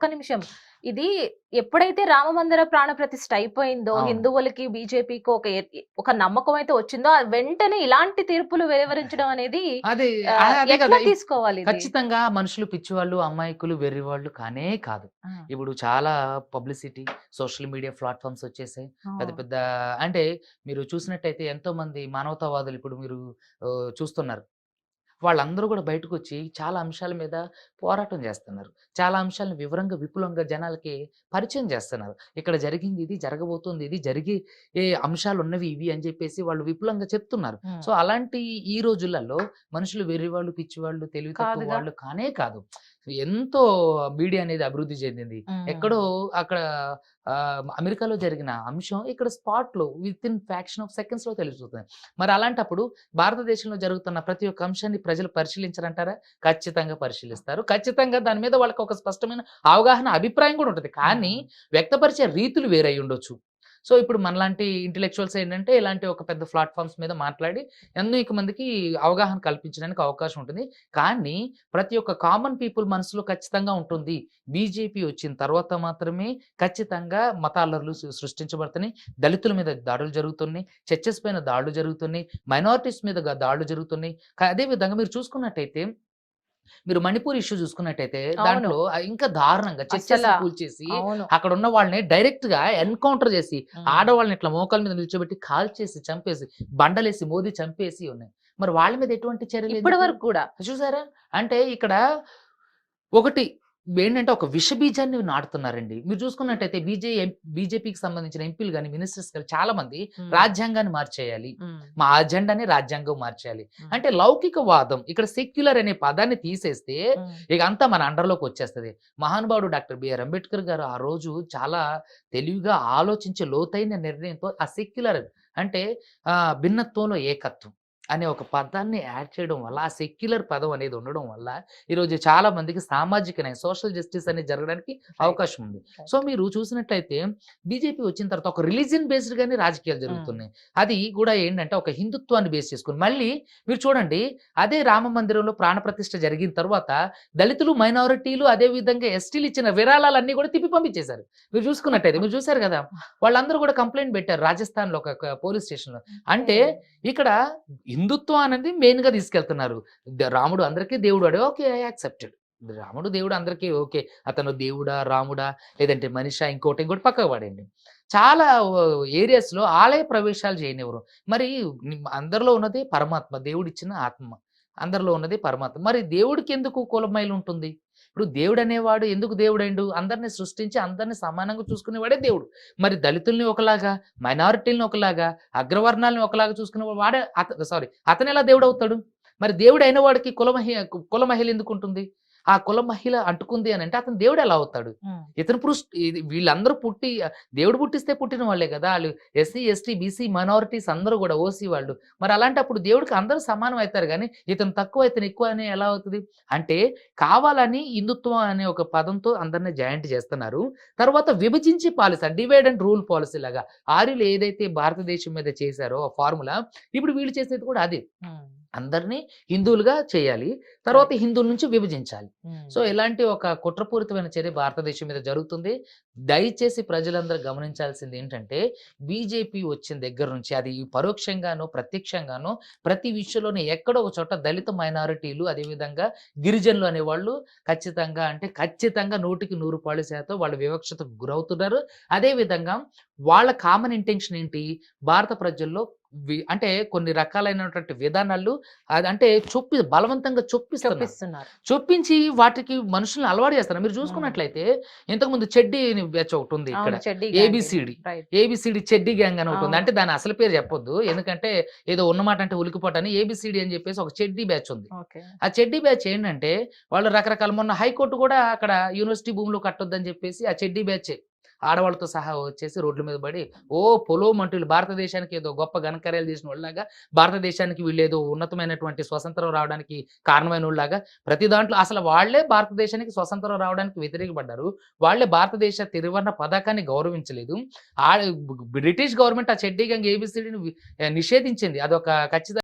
ఒక్క నిమిషం. ఇది ఎప్పుడైతే రామ మందిర ప్రాణ ప్రతిష్ఠ అయిపోయిందో. హిందువులకి బీజేపీకి ఒక ఒక నమ్మకం అయితే వచ్చిందో వెంటనే ఇలాంటి తీర్పులు వెలువరించడం అనేది తీసుకోవాలి? ఖచ్చితంగా మనుషులు పిచ్చివాళ్ళు అమాయకులు వెర్రివాళ్ళు కానే కాదు. ఇప్పుడు చాలా పబ్లిసిటీ సోషల్ మీడియా ప్లాట్ఫామ్స్ వచ్చేసాయి. పెద్ద పెద్ద అంటే మీరు చూసినట్టయితే ఎంతో మంది మానవతావాదులు ఇప్పుడు మీరు చూస్తున్నారు. వాళ్ళందరూ కూడా బయటకు వచ్చి చాలా అంశాల మీద పోరాటం చేస్తున్నారు చాలా అంశాలను వివరంగా విపులంగా జనాలకి పరిచయం చేస్తున్నారు ఇక్కడ జరిగింది ఇది జరగబోతుంది ఇది జరిగే ఏ అంశాలు ఉన్నవి ఇవి అని చెప్పేసి వాళ్ళు విపులంగా చెప్తున్నారు. సో అలాంటి ఈ రోజులలో మనుషులు వెర్రి వాళ్ళు పిచ్చి వాళ్ళు తెలివి. వాళ్ళు కానే కాదు ఎంతో మీడియా అనేది అభివృద్ధి చెందింది. ఎక్కడో అక్కడ అమెరికాలో జరిగిన అంశం ఇక్కడ స్పాట్లో విత్ ఇన్ ఫ్యాక్షన్ ఆఫ్ సెకండ్స్లో తెలుస్తుంది మరి అలాంటప్పుడు భారతదేశంలో జరుగుతున్న ప్రతి ఒక్క అంశాన్ని ప్రజలు పరిశీలించారంటారా ఖచ్చితంగా పరిశీలిస్తారు. ఖచ్చితంగా దాని మీద వాళ్ళకి ఒక స్పష్టమైన అవగాహన అభిప్రాయం కూడా ఉంటుంది. కానీ వ్యక్తపరిచే రీతులు వేరై ఉండొచ్చు. సో ఇప్పుడు మనలాంటి ఇంటెలెక్చువల్స్ ఏంటంటే ఇలాంటి ఒక పెద్ద ప్లాట్ఫామ్స్ మీద మాట్లాడి అనేక మందికి అవగాహన కల్పించడానికి అవకాశం ఉంటుంది. కానీ ప్రతి ఒక్క కామన్ పీపుల్ మనసులో ఖచ్చితంగా ఉంటుంది. బీజేపీ వచ్చిన తర్వాత మాత్రమే ఖచ్చితంగా మతాలర్లు సృష్టించబడుతున్నాయి. దళితుల మీద దాడులు జరుగుతున్నాయి. చర్చెస్ పైన దాడులు జరుగుతున్నాయి. మైనారిటీస్ మీద దాడులు జరుగుతున్నాయి. అదేవిధంగా అదే విధంగా మీరు చూసుకున్నట్టయితే మీరు మణిపూర్ ఇష్యూ చూసుకున్నట్టయితే. దాంట్లో ఇంకా దారుణంగా చర్చెస్ అసలు కూల్చేసి అక్కడ ఉన్న వాళ్ళని డైరెక్ట్గా ఎన్కౌంటర్ చేసి. ఆడవాళ్ళని ఇట్లా మోకాల మీద నిల్చోబెట్టి కాల్ చేసి చంపేసి బండలేసి మోదీ చంపేసి ఉన్నాయి మరి వాళ్ళ మీద ఎటువంటి చర్యలు ఇప్పటి? వరకు కూడా చూసారా అంటే ఇక్కడ ఒకటి ఏంటంటే ఒక విష బీజాన్ని నాటుతున్నారండి మీరు చూసుకున్నట్టయితే బీజే బీజేపీకి సంబంధించిన ఎంపీలు కానీ మినిస్టర్స్ కానీ చాలా మంది. రాజ్యాంగాన్ని మార్చేయాలి. మా అజెండాని రాజ్యాంగం మార్చేయాలి. అంటే లౌకికవాదం ఇక్కడ సెక్యులర్ అనే పదాన్ని తీసేస్తే. ఇక అంతా మన అండర్లోకి వచ్చేస్తుంది మహానుభావుడు డాక్టర్ బిఆర్ అంబేద్కర్ గారు ఆ రోజు చాలా తెలివిగా ఆలోచించే లోతైన నిర్ణయంతో ఆ సెక్యులర్ అంటే ఆ, భిన్నత్వంలో ఏకత్వం అనే ఒక పదాన్ని యాడ్ చేయడం వల్ల ఆ సెక్యులర్ పదం అనేది ఉండడం వల్ల ఈరోజు చాలా మందికి సామాజిక న్యాయం సోషల్ జస్టిస్ అనేది జరగడానికి అవకాశం ఉంది. సో మీరు చూసినట్లయితే బీజేపీ వచ్చిన తర్వాత ఒక రిలీజియన్ బేస్డ్ గానే రాజకీయాలు జరుగుతున్నాయి. అది కూడా ఏంటంటే ఒక హిందుత్వాన్ని బేస్ చేసుకుని మళ్ళీ మీరు చూడండి అదే రామ మందిరంలో ప్రాణ ప్రతిష్ఠ జరిగిన తర్వాత దళితులు మైనారిటీలు అదే విధంగా ఎస్టీలు ఇచ్చిన విరాళాలన్నీ కూడా తిప్పి పంపించేశారు. మీరు చూసుకున్నట్టయితే మీరు చూసారు కదా వాళ్ళందరూ కూడా కంప్లైంట్ పెట్టారు రాజస్థాన్లో ఒక పోలీస్ స్టేషన్లో అంటే ఇక్కడ హిందుత్వం అనేది మెయిన్గా తీసుకెళ్తున్నారు. రాముడు అందరికీ దేవుడు అడే ఓకే యాక్సెప్టెడ్ రాముడు దేవుడు అందరికీ ఓకే. అతను దేవుడా రాముడా లేదంటే మనిషా ఇంకోటి ఇంకోటి పక్కకు పడండి చాలా ఏరియాస్లో ఆలయ ప్రవేశాలు చేయనివ్వరు. మరి అందరిలో ఉన్నది పరమాత్మ దేవుడిచ్చిన ఆత్మ. అందరిలో ఉన్నది పరమాత్మ. మరి దేవుడికి ఎందుకు కులమైలు ఉంటుంది? ఇప్పుడు దేవుడు అనేవాడు ఎందుకు దేవుడైండు? అందరిని సృష్టించి అందరిని సమానంగా చూసుకునేవాడే దేవుడు. మరి దళితుల్ని ఒకలాగా మైనారిటీలని ఒకలాగా అగ్రవర్ణాలని ఒకలాగా చూసుకునే వాడే సారీ అతను ఎలా దేవుడు అవుతాడు మరి దేవుడు అయిన వాడికి కులమహి కులమహిళ ఎందుకు ఉంటుంది? ఆ కుల మహిళ అంటుకుంది అని అంటే అతను దేవుడు ఎలా అవుతాడు. ఇతను పురుష్ వీళ్ళందరూ పుట్టి దేవుడు పుట్టిస్తే పుట్టిన వాళ్ళే కదా. వాళ్ళు ఎస్సీ ఎస్టీ బీసీ మైనారిటీస్ అందరూ కూడా ఓసీ వాళ్ళు. మరి అలాంటప్పుడు దేవుడికి అందరూ సమానం అవుతారు కానీ ఇతను తక్కువ ఇతను ఎక్కువ అని ఎలా అవుతుంది? అంటే కావాలని హిందుత్వం అనే ఒక పదంతో అందరిని జాయింట్ చేస్తున్నారు. తర్వాత విభజించి పాలిస్తారు డివైడ్ అండ్ రూల్ పాలసీ లాగా ఆర్యులు ఏదైతే భారతదేశం మీద చేశారో ఆ ఫార్ములా ఇప్పుడు వీళ్ళు చేసేది కూడా అదే. అందరినీ హిందువులుగా చేయాలి. తర్వాత హిందువుల నుంచి విభజించాలి. సో ఇలాంటి ఒక కుట్రపూరితమైన చర్య భారతదేశం మీద జరుగుతుంది. దయచేసి ప్రజలందరూ గమనించాల్సింది ఏంటంటే బీజేపీ వచ్చిన దగ్గర నుంచి అది పరోక్షంగానో ప్రత్యక్షంగానో ప్రతి విషయంలోనే ఎక్కడో ఒక చోట దళిత మైనారిటీలు అదేవిధంగా గిరిజనులు అనేవాళ్ళు ఖచ్చితంగా అంటే ఖచ్చితంగా నూటికి నూరు పాళ్ళు శాతం వాళ్ళు వివక్షతకు గురవుతున్నారు. అదేవిధంగా వాళ్ళ కామన్ ఇంటెన్షన్ ఏంటి? భారత ప్రజల్లో అంటే కొన్ని రకాలైనటువంటి విధానాలు అది అంటే చొప్పి బలవంతంగా చొప్పిస్తున్నారు. చొప్పించి వాటికి మనుషులను అలవాటు చేస్తారు మీరు చూసుకున్నట్లయితే ఇంతకుముందు చెడ్డీ బ్యాచ్ ఒకటి ఉంది ఇక్కడ. Right. ఏబిసిడి చెడ్డీ గ్యాంగ్ అని ఒకటి. అంటే దాని అసలు పేరు చెప్పొద్దు. ఎందుకంటే ఏదో ఉన్నమాట అంటే ఉలికిపోటని ఏబిసిడి అని చెప్పేసి ఒక చెడ్డీ బ్యాచ్ ఉంది. ఆ చెడ్డీ బ్యాచ్ ఏంటంటే వాళ్ళు రకరకాల మొన్న హైకోర్టు కూడా అక్కడ యూనివర్సిటీ భూమిలో కట్టొద్దని చెప్పేసి ఆ చెడ్డీ బ్యాచ్. ఆడవాళ్ళతో సహా వచ్చేసి రోడ్ల మీద పడి ఓ పొలో మంటులు భారతదేశానికి ఏదో గొప్ప ఘనకార్యాలు చేసిన వాళ్ళలాగా భారతదేశానికి వీళ్ళు ఏదో ఉన్నతమైనటువంటి స్వతంత్రం రావడానికి కారణమైన వాళ్ళలాగా ప్రతి దాంట్లో అసలు వాళ్ళే భారతదేశానికి స్వతంత్రం రావడానికి వ్యతిరేకపడ్డారు. వాళ్ళే భారతదేశ తిరువర్ణ పథకాన్ని గౌరవించలేదు. బ్రిటిష్ గవర్నమెంట్ ఆ చెడ్డీ గంగ ఏబిసిడిని నిషేధించింది. అదొక ఖచ్చితంగా